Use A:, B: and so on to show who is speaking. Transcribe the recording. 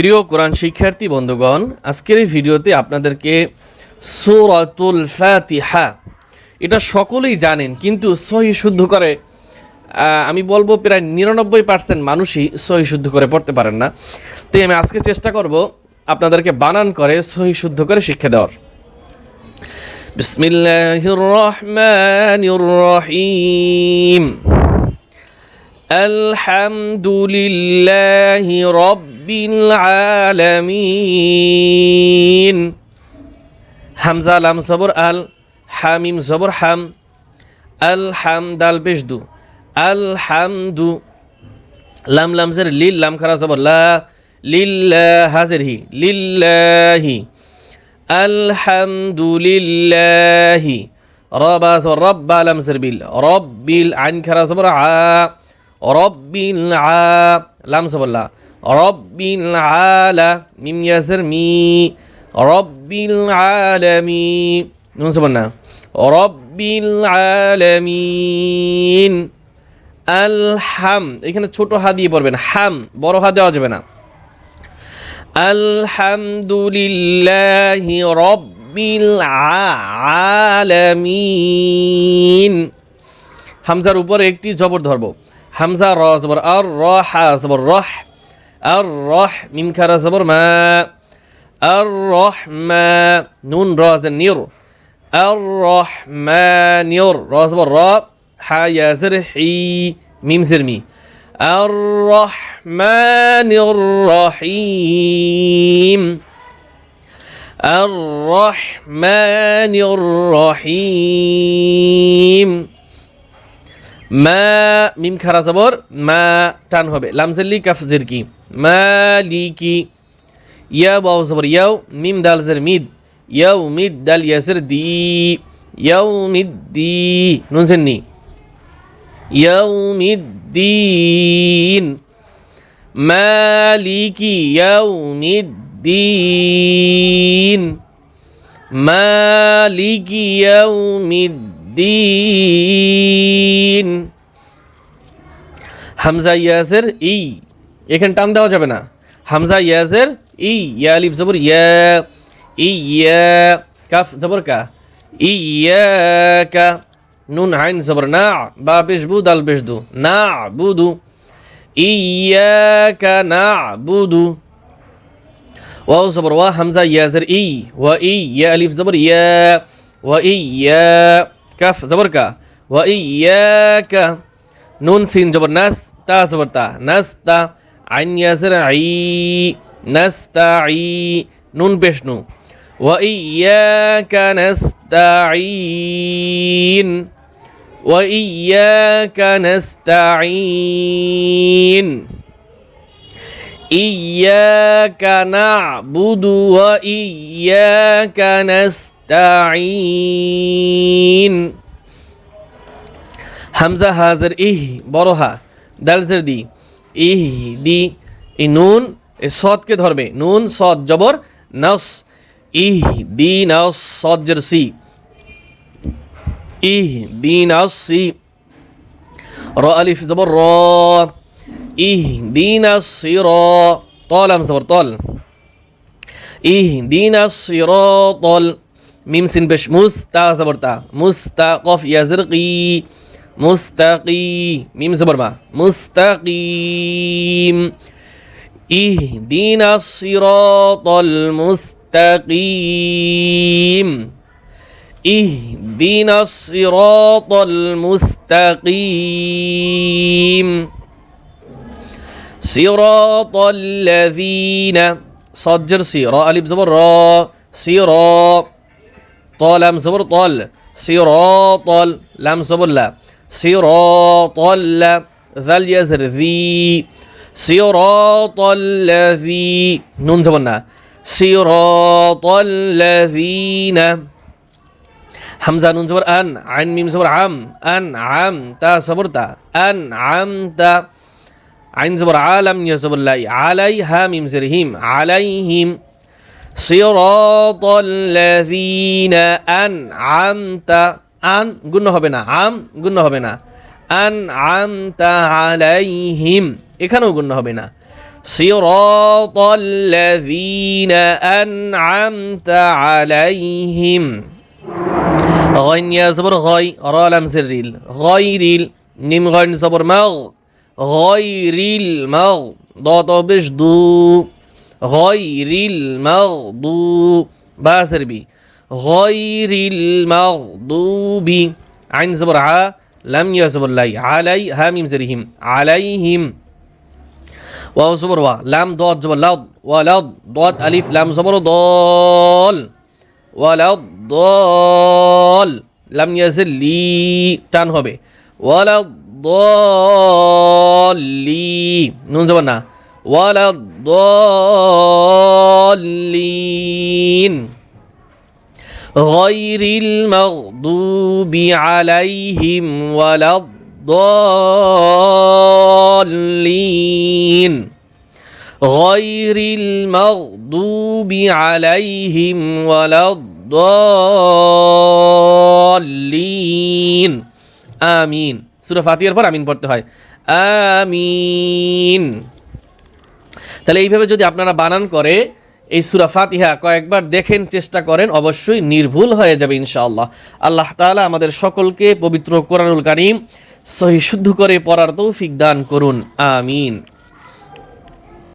A: প্রিয় কোরআন শিক্ষার্থী, বন্ধুগণ, আজকের এই ভিডিওতে আপনাদেরকে সূরাতুল ফাতিহা, এটা সকলেই জানেন, কিন্তু সহি শুদ্ধ করে আমি বলব প্রায় নিরানব্বই পার্সেন্ট মানুষই সহি শুদ্ধ করে পড়তে পারেন না। তাই আমি আজকে চেষ্টা করব আপনাদেরকে বানান করে সহি শুদ্ধ করে শিক্ষা দেওয়ার। বিসমিল্লাহির রহমানির রহিম। الحمد لله رب العالمين হামজা লাম জবর আল হামিম জবর হাম আল হাম দাল পেশদু আল হামদু লাম লাম জের লিল লাম খারা জবর লা লিল্লাহ হাজের হি লিল্লাহি আলহামদুলিল্লাহি রবা জবর রব্বা লাম জের বিল রব্বিল আইন খারা জবর আ রব্বিল আ লাম জবর লা রব্বিল আলা মিম ইয়াজের মি। রব্বিল আলামি নুন জবর না রব্বিল আলামিন আল হাম এখানে ছোট হা দিয়ে পড়বেন। হাম। বড় হা দেওয়া যাবে না। আলহামদুলিল্লাহি রব্বিল আলামিন। হামজার উপরে একটি জবর ধরব। حمزة را زبر ار راح زبر رح ار رح ميم كرا زبر ما ار رح ما نون را زر نير الرحمنير را زبر را حا زر حي ميم زر مي الرحمن الرحيم الرحمن الرحيم মা, মিম খারা জবর, মা, টান হবে। লামজেল্লি কাফজির কি? মা, লি, কি? ইয়া বাউ জবর, ইয়াও, মিম, দাল, জের, মিদ। ইয়াও, মিদ, দাল ইয়াসের দি। ইয়াও, মিদ, দি। নুন নি। ইয়াও, মিদ, দিন। মালিকি ইয়াউমিদ্দিন মালিকি ইয়াউমিদ্দিন দিন হামজা ইয়াজের ই। এখানে টান দেওয়া যাবে না। হামজা ইয়াজের ই। ইয়া আলিফ জবর ইয়া। ইয়া। কাফ জবর কা। ইয়া কা। নুন, আইন জবর। না, বা পেশবু দাল পেশদু না বুদু ইয়া না বুদু ওয়াও জবর। ওয়া হামজা ইয়াজের ই। ওয়া ই, ইয়া আলিফ জবর ইয়া। ওয়া ইয়া। কাফ জবর কা ওয়া ইয়াকা নুন সিন জবর নাস তা জবর তা নাস তা আইন ইয়াজের আই নাস্তা আই নুন পেশনু وإياك نستعين وإياك نستعين إياك نعبد وإياك نستعين হামজা হাজার ইহ বড় হা দালজের দি ইহ দি এই নুন এই সদকে ধরবে নুন সদ জবর নস ইহ দি নস সজ্জের সি ইহ দি নস সি র আলিফ জবর র ইহ দি নস সি র তল আম জবর তল ইহ দি নস সি র তল ميم سين بش. مستا زبر تا يا زرقي. مستقي. ميم زبر ما مستقيم. اهدنا الصراط المستقيم. اهدنا الصراط المستقيم. صراط الذين. صدر سيرا ألف زبر. را. سيرا طال لام زبر طال. صراط لام زبر لا. صراط لا ذل يزر ذي. صراط الذي نون زبنا صراط الذين. حمزة نون زبر أن. عين ميم زبر عم. أن عم تا صبرتا أن عم تا. عين زبر عالم يا زبر لا عليها ميم زرهم عليهم صراط الذين أنعمت আন গুণ হবে না আম গুণ হবে না আন আমতা আলাইহিম এখানেও গুণ হবে না صراط الذين أنعمت عليهم غين يا زبر غي را لم زريل غير ال نيم غين زبر مغ غير المغ ضاد بش دو غير المغضوب باسر بي غير المغضوب عين زبر ع لم يزبر لي علي هاميم زرهم عليهم واو زبر وا لام ضاد زبر لض ولض ضاد ألف لام زبر ضال ولض ضال لم يزل لي টান হবে ولض ضالي নুন زبر না ولض ضالين غير المغضوب عليهم ولا الضالين غير المغضوب عليهم ولا الضالين آمين سورة ফাতিহার পর আমিন পড়তে হয় আমিন তাহলে এইভাবে যদি আপনারা বানান করে, এই সুরা ফাতিহা কয়েকবার দেখেন, চেষ্টা করেন, অবশ্যই নির্ভুল হয়ে যাবে ইনশাআল্লাহ। আল্লাহ তালা আমাদের সকলকে পবিত্র কোরআনুল কারিম সহি শুদ্ধ করে পড়ার তৌফিক দান করুন। আমিন।